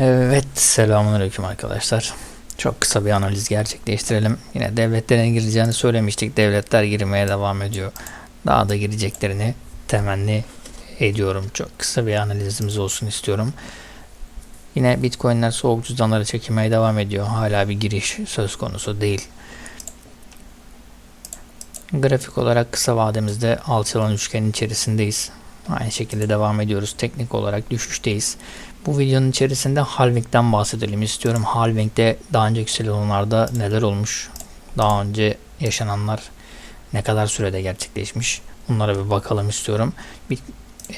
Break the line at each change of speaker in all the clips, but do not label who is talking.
Evet, selamünaleyküm arkadaşlar. Çok kısa bir analiz gerçekleştirelim. Yine devletlerin gireceğini söylemiştik. Devletler girmeye devam ediyor. Daha da gireceklerini temenni ediyorum. Çok kısa bir analizimiz olsun istiyorum. Yine Bitcoin'ler soğuk cüzdanları çekilmeye devam ediyor. Hala bir giriş söz konusu değil. Grafik olarak kısa vademizde alçalan üçgenin içerisindeyiz. Aynı şekilde devam ediyoruz. Teknik olarak düşüşteyiz. Bu videonun içerisinde halving'den bahsedelim istiyorum. Halving'de daha önceki sezonlarda neler olmuş? Daha önce yaşananlar ne kadar sürede gerçekleşmiş? Bunlara bir bakalım istiyorum.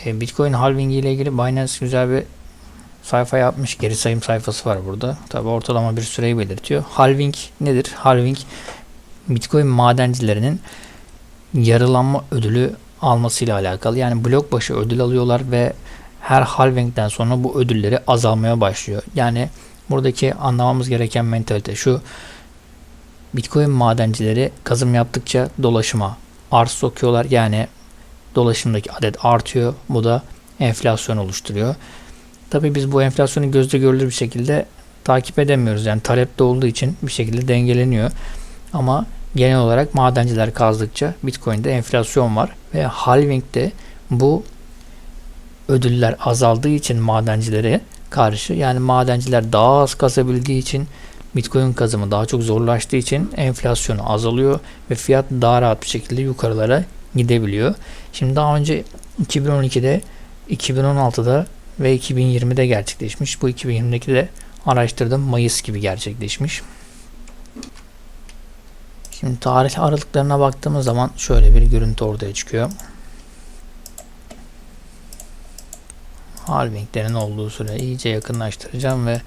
E, Bitcoin halving ile ilgili Binance güzel bir sayfa yapmış. Geri sayım sayfası var burada. Tabi ortalama bir süreyi belirtiyor. Halving nedir? Halving Bitcoin madencilerinin yarılanma ödülü almasıyla alakalı. Yani blok başı ödül alıyorlar ve her halvingden sonra bu ödülleri azalmaya başlıyor. Yani buradaki anlamamız gereken mentalite şu. Bitcoin madencileri kazım yaptıkça dolaşıma arz sokuyorlar. Yani dolaşımdaki adet artıyor. Bu da enflasyon oluşturuyor. Tabii biz bu enflasyonu gözle görülür bir şekilde takip edemiyoruz. Yani talepte olduğu için bir şekilde dengeleniyor. Ama genel olarak madenciler kazdıkça Bitcoin'de enflasyon var ve halving'de bu ödüller azaldığı için madencilere karşı yani madenciler daha az kazabildiği için Bitcoin kazımı daha çok zorlaştığı için enflasyonu azalıyor ve fiyat daha rahat bir şekilde yukarılara gidebiliyor. Şimdi daha önce 2012'de, 2016'da ve 2020'de gerçekleşmiş. Bu 2020'deki de araştırdım Mayıs gibi gerçekleşmiş. Şimdi tarih aralıklarına baktığımız zaman şöyle bir görüntü ortaya çıkıyor. halvinglerin olduğu süre iyice yakınlaştıracağım ve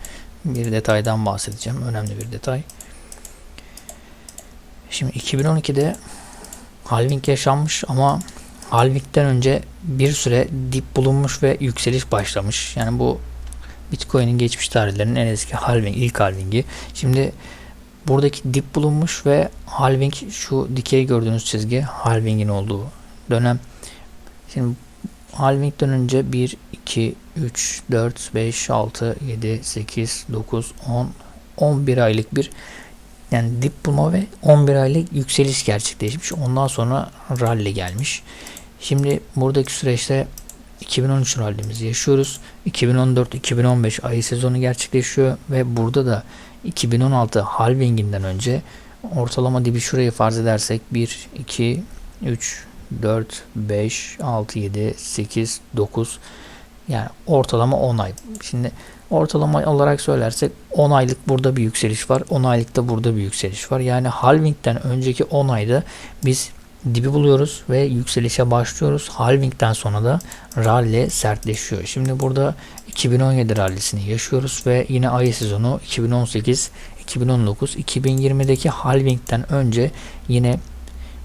bir detaydan bahsedeceğim. Önemli bir detay. Şimdi 2012'de halving yaşanmış ama halvingden önce bir süre dip bulunmuş ve yükseliş başlamış. Yani bu Bitcoin'in geçmiş tarihlerinin en eski halving, ilk halvingi. Şimdi buradaki dip bulunmuş ve halving şu dikey gördüğünüz çizgi halvingin olduğu dönem. Şimdi halvingden önce 1, 2, 3, 4, 5, 6, 7, 8, 9, 10, 11 aylık bir yani dip bulma ve 11 aylık yükseliş gerçekleşmiş. Ondan sonra rally gelmiş. Şimdi buradaki süreçte 2013 rallimizi yaşıyoruz. 2014-2015 ayı sezonu gerçekleşiyor ve burada da 2016 halvinginden önce ortalama dibi şurayı farz edersek 1, 2, 3, 4, 5, 6, 7, 8, 9 yani ortalama 10 ay. Şimdi ortalama olarak söylersek 10 aylık burada bir yükseliş var. 10 aylıkta burada bir yükseliş var. Yani halvingden önceki 10 ayda biz dibi buluyoruz ve yükselişe başlıyoruz. Halvingden sonra da rally sertleşiyor. Şimdi burada 2017 rallisini yaşıyoruz ve yine ay sezonu 2018, 2019, 2020'deki halvingden önce yine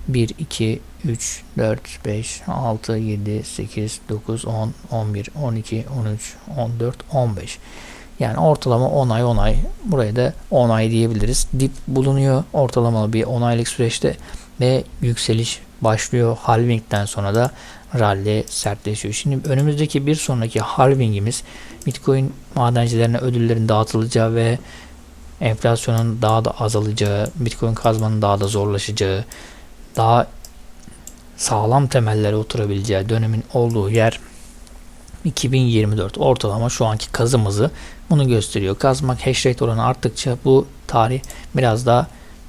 1, 2, 3, 4, 5, 6, 7, 8, 9, 10, 11, 12, 13, 14, 15. Yani ortalama 10 ay 10 ay. Buraya da 10 ay diyebiliriz. Dip bulunuyor ortalama bir 10 aylık süreçte ve yükseliş başlıyor. Halving'den sonra da rally sertleşiyor. Şimdi önümüzdeki bir sonraki halvingimiz Bitcoin madencilerine ödüllerin dağıtılacağı ve enflasyonun daha da azalacağı, Bitcoin kazmanın daha da zorlaşacağı, daha sağlam temellere oturabileceği dönemin olduğu yer 2024 ortalama şu anki kazımızı bunu gösteriyor. Kazmak hash rate oranı arttıkça bu tarih biraz daha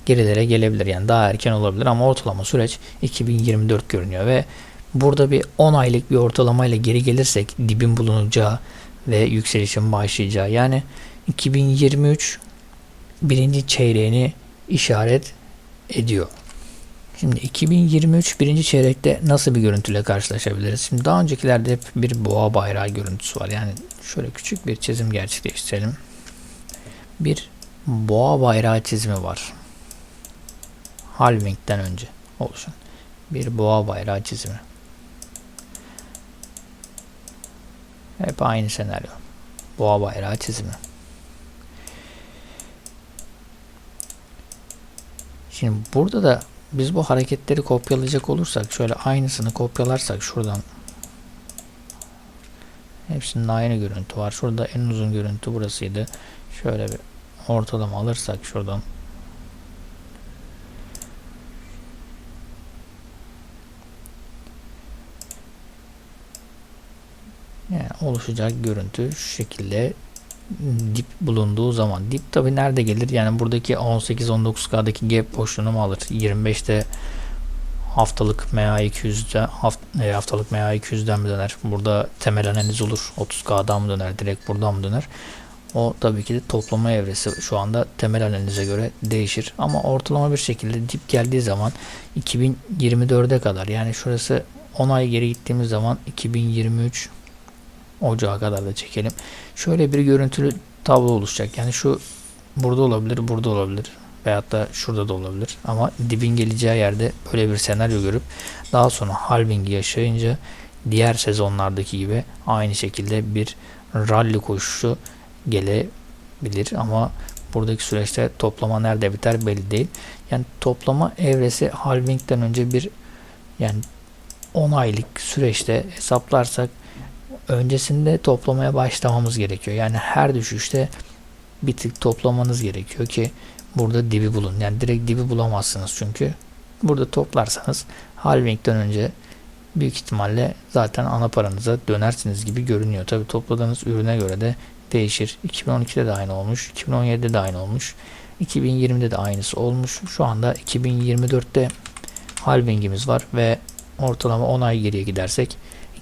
gerilere gelebilir. Yani daha erken olabilir ama ortalama süreç 2024 görünüyor ve burada bir 10 aylık bir ortalamayla geri gelirsek dibin bulunacağı ve yükselişin başlayacağı yani 2023 birinci çeyreğini işaret ediyor. Şimdi 2023 birinci çeyrekte nasıl bir görüntüyle karşılaşabiliriz? Şimdi daha öncekilerde hep bir boğa bayrağı görüntüsü var. Yani şöyle küçük bir çizim gerçekleştirelim. Bir boğa bayrağı çizimi var. Halving'den önce oluşan bir boğa bayrağı çizimi. Hep aynı senaryo. Boğa bayrağı çizimi. Şimdi burada da biz bu hareketleri kopyalayacak olursak şöyle aynısını kopyalarsak şuradan Hepsinin aynı görüntü var. Şurada en uzun görüntü burasıydı. Şöyle bir ortalama alırsak şuradan. Yani oluşacak görüntü şu şekilde dip bulunduğu zaman. Dip tabi nerede gelir? Yani buradaki 18-19K'daki gap boşluğunu mu alır? 25'te haftalık MA200'de haft, e, haftalık MA200'den mi döner? Burada temel analiz olur. 30K'dan mı döner? Direkt buradan mı döner? O tabii ki de toplama evresi şu anda temel analize göre değişir. Ama ortalama bir şekilde dip geldiği zaman 2024'e kadar yani şurası 10 ay geri gittiğimiz zaman 2023 Ocağa kadar da çekelim. Şöyle bir görüntülü tablo oluşacak. Yani şu burada olabilir, burada olabilir. Veyahut da şurada da olabilir. Ama dibin geleceği yerde böyle bir senaryo görüp daha sonra halving yaşayınca diğer sezonlardaki gibi aynı şekilde bir rally koşusu gelebilir. Ama buradaki süreçte toplama nerede biter belli değil. Yani toplama evresi halvingden önce bir yani 10 aylık süreçte hesaplarsak öncesinde toplamaya başlamamız gerekiyor. Yani her düşüşte bir tık toplamanız gerekiyor ki burada dibi bulun. Yani direkt dibi bulamazsınız çünkü burada toplarsanız halvingden önce büyük ihtimalle zaten ana paranıza dönersiniz gibi görünüyor. Tabi topladığınız ürüne göre de değişir. 2012'de de aynı olmuş. 2017'de de aynı olmuş. 2020'de de aynısı olmuş. Şu anda 2024'te halvingimiz var ve ortalama 10 ay geriye gidersek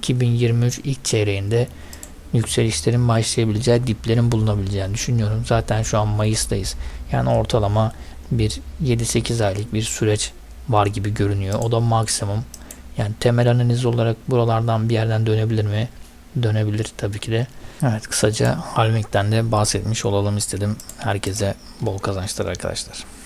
2023 ilk çeyreğinde yükselişlerin başlayabileceği, diplerin bulunabileceğini düşünüyorum. Zaten şu an Mayıs'tayız. Yani ortalama bir 7-8 aylık bir süreç var gibi görünüyor. O da maksimum. Yani temel analiz olarak buralardan bir yerden dönebilir mi? Dönebilir tabii ki de. Evet kısaca Halmik'ten de bahsetmiş olalım istedim. Herkese bol kazançlar arkadaşlar.